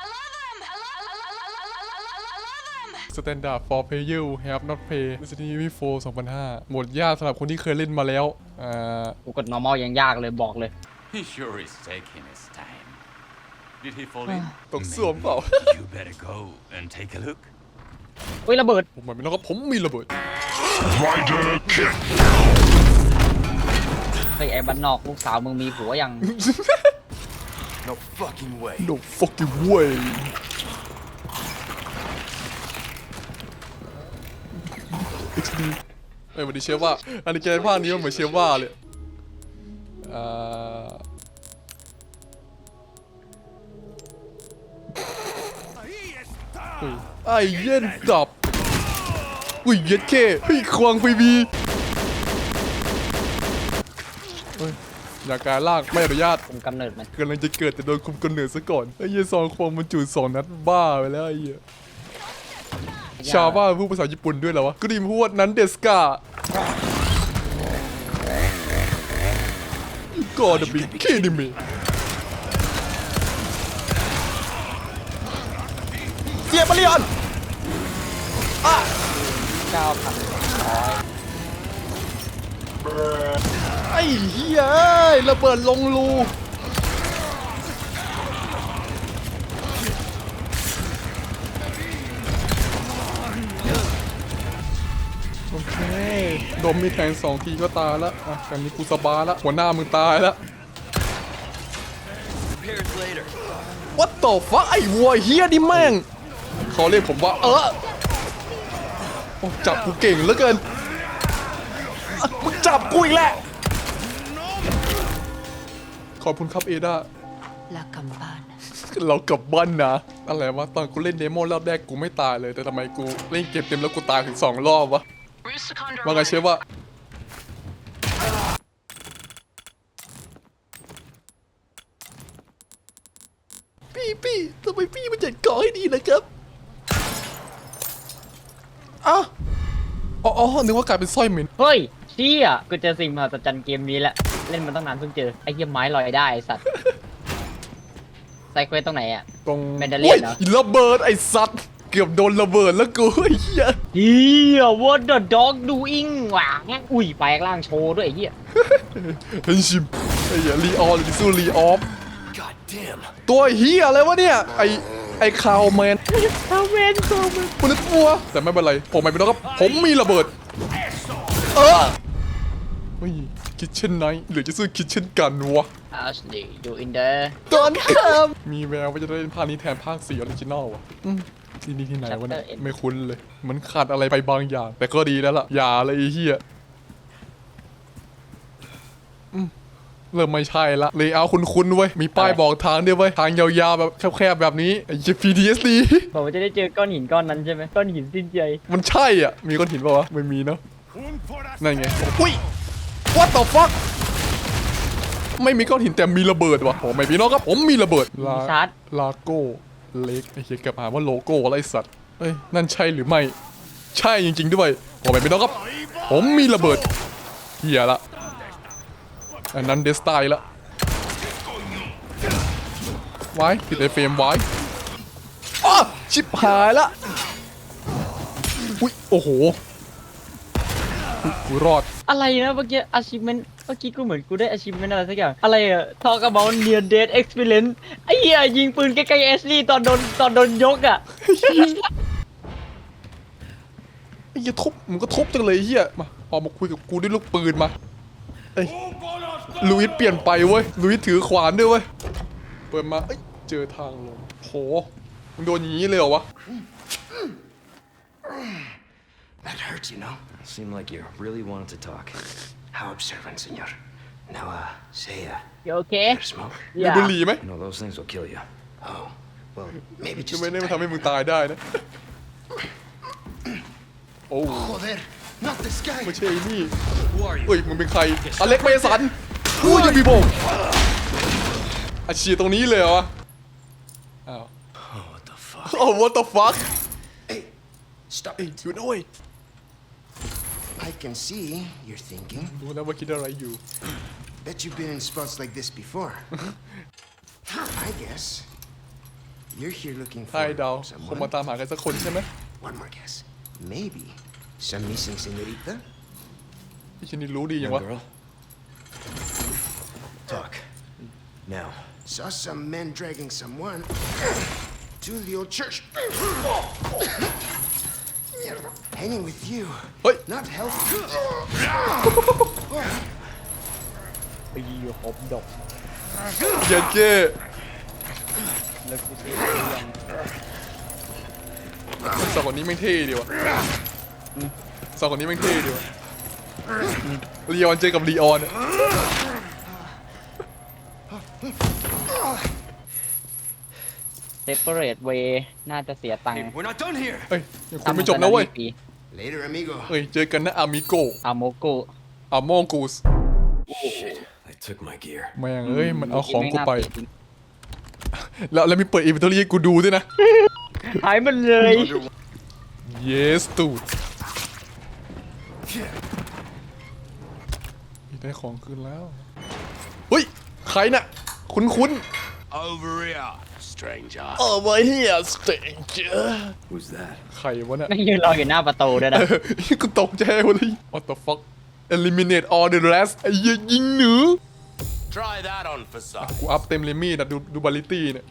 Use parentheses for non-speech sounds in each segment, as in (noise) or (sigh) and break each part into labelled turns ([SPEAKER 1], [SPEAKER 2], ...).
[SPEAKER 1] I love him. I love, I love, I love, I love, I love, I love him.
[SPEAKER 2] Standard for player who have not play Resident Evil 4 2005โหมดยากสำหรับคนที่เคยเล่นมาแล้วอ่า
[SPEAKER 3] กูกด normal ยังยากเลยบอกเลย
[SPEAKER 4] He sure is taking his time. Did he fall in?
[SPEAKER 2] ตกสวมเปล่า
[SPEAKER 4] You better go and take a look.
[SPEAKER 3] เฮ้ยระเบิด
[SPEAKER 2] ผมหมายเป็นว่าผมมีระเบิด
[SPEAKER 5] Rider kick.
[SPEAKER 3] เฮ้ยไอ้บ้านนอกลูกสาวมึงมีผัวยัง
[SPEAKER 4] No fucking way.
[SPEAKER 2] no fucking way เอ้ยวันนี้เชฟว่า อันนี้แกนภาคนี้มันเหมือนเชฟว่าเลยอ่าเฮ้ยไอ้เย็นดับ อุ้ยเย็ดเคเฮ้ยควงไปบี ฮ้ยอยากการลากไม่อนุญาต
[SPEAKER 3] คุมกำเนิดมัน
[SPEAKER 2] กำลังจะเกิดแต่โดนคุมกำเนิดซะก่อนไอ้เหี้ยซองควงมันจุดสองนัดบ้าไปแล้วไอ้เหี้ยชาวบ้านพูดภาษาญี่ปุ่นด้วยเหรอวะกรีมพูดนั้นเดสกาก็จะเป็นเคดิเมเสียบมาเลียน
[SPEAKER 3] เก้าพัน
[SPEAKER 2] ไอ้เหี้ ยเอ้ยระเบิดลงรูโอเค ดมมีแทงสองทีก็ตายแล้วอะกันนี้กูสบายแล้วหัวหน้ามึงตายแล้ว
[SPEAKER 4] Repairs later.
[SPEAKER 2] What the fuck ไอ้วัวเฮียนี่แม่งเขาเรียกผมว่าเออโอ้จับกูเก่งเหลือเกินอะมึงจับกูอีกแหละ ขอบคุณครับเอดา
[SPEAKER 1] La campana.
[SPEAKER 2] เรากลับบ้านนะ อะไรวะ ตอนกูเล่นเดโมรอบแรกกูไม่ตายเลย แต่ทำไมกูเล่นเกมเต็มแล้วกูตายถึงสองรอบวะ
[SPEAKER 1] Rooster Condor.
[SPEAKER 2] ว่าไงเชฟว่า พี่พี่ทำไมพี่มันจัดก่อให้ดีนะครับอ้าวอ๋ออ๋อนึกว่ากลายเป็นสร้อยเหม็น
[SPEAKER 3] เฮ้ยเชี่ยกูเจอสิ่งมหัศจรรย์เกมนี้แหละ เล่นมาตั้งนานเพิ่งเจอไอ้เหี้ยไม้ลอยได้ไอ้สัตว์ไซเควสตรงไหนอะ
[SPEAKER 2] ตรง
[SPEAKER 3] Mandalorian เหรอ
[SPEAKER 2] โอ้ยระเบิดไอ้สัตว์เกือบโดนระเบิดแล้วกูไอ้เหี้ย
[SPEAKER 3] เฮีย what the dog doing หว่างอุ้ยแปลงร่างโชว์ด้วยไอ้เหี้ย
[SPEAKER 2] เฮ้ยชิมไอ้เหี้ยรีออลหรือสู้รีออฟ
[SPEAKER 4] God damn.
[SPEAKER 2] ตัวเฮียอะไรวะเนี่ย ไอไอคาวแมน
[SPEAKER 3] ทาเวนโซมัน
[SPEAKER 2] คุณนึกกลัว แต่ไม่เป็นไร ผมไม่เป็นไรครับผมมีระเบิด เออเฮ้ย คิดเช่นไหนหรือจะสู้คิดเช่นกันวะ
[SPEAKER 3] อาชลีอยู่อินเดอร์
[SPEAKER 2] ตอนครับมีแววว่าจะได้เล่นภาคนี้แทนภาค4ออริจินอลวะอืมที่นี่ที่ไหนวะเนี่ยไม่คุ้นเลย มันขาดอะไรไปบางอย่าง แต่ก็ดีแล้วล่ะ อย่าเลยไอ้เฮียอืมเริ่มไม่ใช่ละ เลยเอาคุ้นๆเว้ย มีป้ายบอกทางด้วยเว้ย ทางยาวๆแบบแคบๆแบบนี้ไอ้เหี้ย PTSD
[SPEAKER 3] บอกว่าจะได้เจอก้อนหินก้อนนั้นใช่ไหมก้อนหินสิ้นใจ
[SPEAKER 2] มันใช่อะ มีก้อนหินป่าวะ ไม่มีเนาะนั่นไง อุ้ย what the fuck ไม่มีก้อนหินแต่มีระเบิดวะผมไม่มีน้องครับผมมีระเบิดลา
[SPEAKER 3] ชาร์จ
[SPEAKER 2] ลาโก้เล็กไอ้เหี้ยเกับอ่านว่าโลโก้อะไรสัตว์เอ้ยนั่นใช่หรือไม่ ใช่จริง ๆ ด้วยผมไม่มีน้องครับ ผมมีระเบิดเหี้ยละอันนั้นเดสไตล์ละไว้ติดไอเฟรมไว้อ้าชิบหายละอุ้ยโอ้โหอุ๊ยกูรอด
[SPEAKER 3] อะไรนะเมื่อกี้ achievement เมื่อกี้กูเหมือนกูได้ achievement อะไรสักอย่าง อะไรอะ talk about near death experience ไอ้เหี้ยยิงปืนใกล้ๆเอสลี่ตอนโดนตอนโดนยกอะ
[SPEAKER 2] ไอ้เหี้ยทุบมึงก็ทุบจังเลยไอ้เฮียมาออกมาคุยกับกูด้วยลูกปืนมาเอ้ยลุยส์เปลี่ยนไปเว้ยลุยส์ถือขวานด้วยเว้ยเปิดมาเอ้ยเจอทางลงโหมึงโดนอย่างนี้เลยเหรอวะ
[SPEAKER 6] hurts, you know.
[SPEAKER 7] Seemed like you really wanted to talk.
[SPEAKER 6] How observant, senor. Now, uh, say, uh,
[SPEAKER 3] โอเค
[SPEAKER 6] better smoke.
[SPEAKER 2] มีบุหรี่ไหม
[SPEAKER 7] You know, those things will kill you.
[SPEAKER 6] Oh, well, maybe
[SPEAKER 2] จะ
[SPEAKER 6] just.
[SPEAKER 2] ไม่
[SPEAKER 6] a
[SPEAKER 2] ได้มา
[SPEAKER 6] tiny
[SPEAKER 2] ทำให้มึงตายได้นะ โอ้
[SPEAKER 6] Joder, not this guy.
[SPEAKER 2] ไม่ใช่ไอ้นี่เฮ้ย มึงเป็นใคร อเล็กเมสันกูยูบีโบอาเชียตรงนี้เลยเหรอวะอ้าว
[SPEAKER 4] What the fuck?
[SPEAKER 2] โอ้ what the fuck
[SPEAKER 6] Stop
[SPEAKER 2] เอ้ย
[SPEAKER 6] it.
[SPEAKER 2] อยู่นะเว้ย
[SPEAKER 6] I can see you're thinking. (clears throat)
[SPEAKER 2] รู้แล้วว่าคิดอะไรอยู่
[SPEAKER 6] Bet you've been in spots like this before. (laughs) I guess You're here looking
[SPEAKER 2] ใช่
[SPEAKER 6] for
[SPEAKER 2] เดาคงมา
[SPEAKER 6] someone.
[SPEAKER 2] ตามหากันสักคนใช่ไหม
[SPEAKER 6] One more guess. Maybe some missing señorita.
[SPEAKER 2] ไอ้ชินี่รู้ดียัง
[SPEAKER 7] Young
[SPEAKER 2] วะ
[SPEAKER 7] girl. Talk. Now.
[SPEAKER 6] Saw some men dragging someone to the old church. (clears throat) Hanging with you.
[SPEAKER 2] เฮ้ย
[SPEAKER 6] Not healthy.
[SPEAKER 3] ไปอยู่หอบดอก
[SPEAKER 2] เย็นเก้
[SPEAKER 3] แล้วกูจะยัง
[SPEAKER 2] สองคนนี้แม่งเท่ดีวะสองคนนี้แม่งเท่ดีวะลีออนเจอกับลีออนอะ
[SPEAKER 3] เซปเปอร์เรตเวน่าจะเสียตังค์
[SPEAKER 7] We're not done here.
[SPEAKER 2] เฮ้ยยังคุยไม่จบนะเว้ย
[SPEAKER 6] Later, amigo.
[SPEAKER 2] เฮ้ยเจอกันนะอามิโก
[SPEAKER 3] อาโมโก
[SPEAKER 2] อาโมกูส
[SPEAKER 7] Shit. They took my gear.
[SPEAKER 2] แม่งเอ้ยมันเอาของกูไป แล้วแล้วมีเปิดอินเวนทอรี่ให้กูดูด้วยนะ
[SPEAKER 3] หายมันเลย
[SPEAKER 2] yes ตูดได้ของคืนแล้วเฮ้ยใครน่ะ คุ้นคุ้น
[SPEAKER 5] Over here, stranger.
[SPEAKER 2] ๆ over here stranger
[SPEAKER 7] Who's that?
[SPEAKER 2] ใครวะเนี่ย
[SPEAKER 3] ไม่ยืนรออยู่หน้าประตูด้วยนะ
[SPEAKER 2] เออกูตกใจหมดเลย what the fuck eliminate all the rest ไอ้เหี้ยยิงหนู
[SPEAKER 5] Try that on for size.
[SPEAKER 2] กูอัพเต็มลิมี่นะดูดูบาลิตี้เนี่ย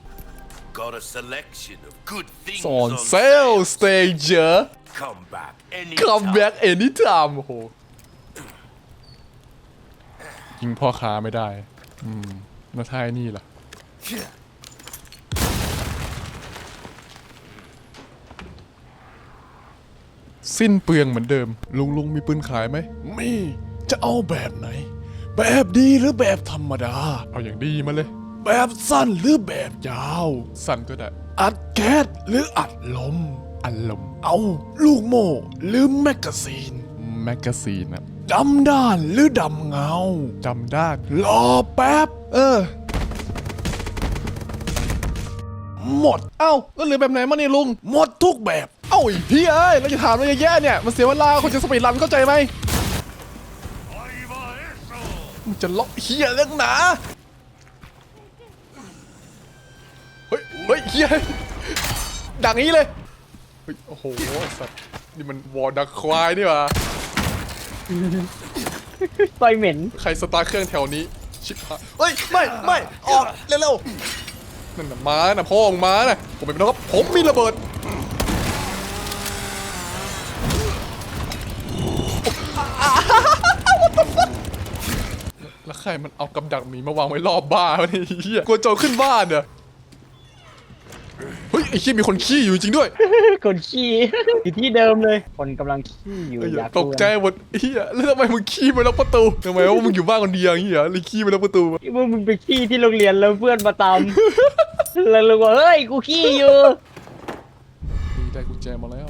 [SPEAKER 5] Got a selection of good things
[SPEAKER 2] สอนเซล stranger
[SPEAKER 5] Come back any
[SPEAKER 2] come back anytime โอ้โหยิงพ่อค้าไม่ได้ อืมแล้วท้ายนี่ล่ะ สิ้นเปลืองเหมือนเดิม ลุงลุงมีปืนขายไหม มีจะเอาแบบไหน แบบดีหรือแบบธรรมดา เอาอย่างดีมาเลย แบบสั้นหรือแบบยาว สั้นก็ได้ อัดแก๊สหรืออัดลม อัดลม เอาลูกโม่หรือแมกกาซีน แมกกาซีนอะดำด้านหรือดำเงาดำด้านรอแป๊บ เออ หมด เอ้าแล้วเหลือแบบไหนมาเนี่ยลุง หมดทุกแบบ เอ้าไอ้พี่เอ้ยเราจะถามอะไรแย่ๆเนี่ย มันเสียเวลาคนจะสปีดรันเข้าใจไหมมึงจะล็อกเฮียเรื่องหนาเฮ้ยเฮ้ยเฮียดังนี้เลยเฮ้ยโอ้โหไอ้สัตว์นี่มันวอร์ดักควายนี่หว่า
[SPEAKER 3] ไฟเหม็น
[SPEAKER 2] ใครสตาร์ทเครื่องแถวนี้ ชิบหายเฮ้ย ไม่ ไม่ ออก เร็วๆ นั่นน่ะม้าน่ะพ่อของม้าน่ะผมเป็นน้องครับผมมีระเบิดแล้วใครมันเอากับดักหมีมาวางไว้รอบบ้านวะเนี่ยเฮียกลัวโจรขึ้นบ้านเหรอเฮ้ยไอ้เฮียมีคนขี้อยู่จริงด้วย
[SPEAKER 3] คนขี้อยู่ที่เดิมเลย คนกำลังขี้อยู่
[SPEAKER 2] ไอ้เหี้
[SPEAKER 3] อยยาก
[SPEAKER 2] ตกใจหมดเฮียแล้วทำไมมึงขี้ไปแล้วประตูทำไมว่ามึงอยู่บ้านคนเดียวอย่างเงี้ยเลยขี้ไปแล้วประตู
[SPEAKER 3] ที่ว่ามึงไปขี้ที่โรงเรียนแล้วเพื่อนมาตาม แล้วเราบอกเฮ้ยกูขี้อยู่
[SPEAKER 2] นี่ได้กุญแจมาแล้ว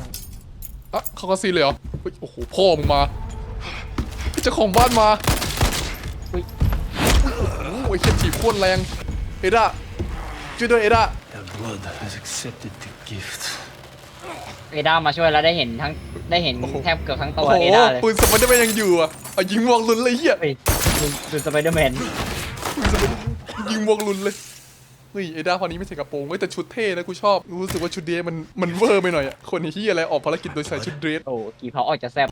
[SPEAKER 2] อะเขาก็ซีเลยเหรอเฮ้ยโอ้โหพ่อมึงมาเจ้าของบ้านมา
[SPEAKER 3] อุ๊ย
[SPEAKER 2] โอ้โหไอ้เชี่ยถีบโคตรแรงเอด้าช่วยด้วยเอด้า
[SPEAKER 7] That blood has accepted the gift.
[SPEAKER 3] เอด้ามาช่วยแล้วได้เห็นทั้งได้เห็นแทบเกือบทั้งตั
[SPEAKER 2] โอ้
[SPEAKER 3] ว
[SPEAKER 2] โห
[SPEAKER 3] เอด้าเลย
[SPEAKER 2] ปืนสไปเดอร์แมนยังอยู่อะเอายิงวงลุนเลยเฮีย
[SPEAKER 3] เฮ้ยดูดูสไปเดอร์แมน
[SPEAKER 2] ยิงวงลุนเลย เฮ้ยเอด้าพอนี้ไม่ใส่กระโปรงเว้ยแต่ชุดเท่นะกูชอบรู้สึกว่าชุดเดรสมันมันเวอร์ไปหน่อยอะคนเฮียอะไรออกภารกิจโดยใส่ชุดเดรส
[SPEAKER 3] โอ้กี่เขาออกจะแซ่บ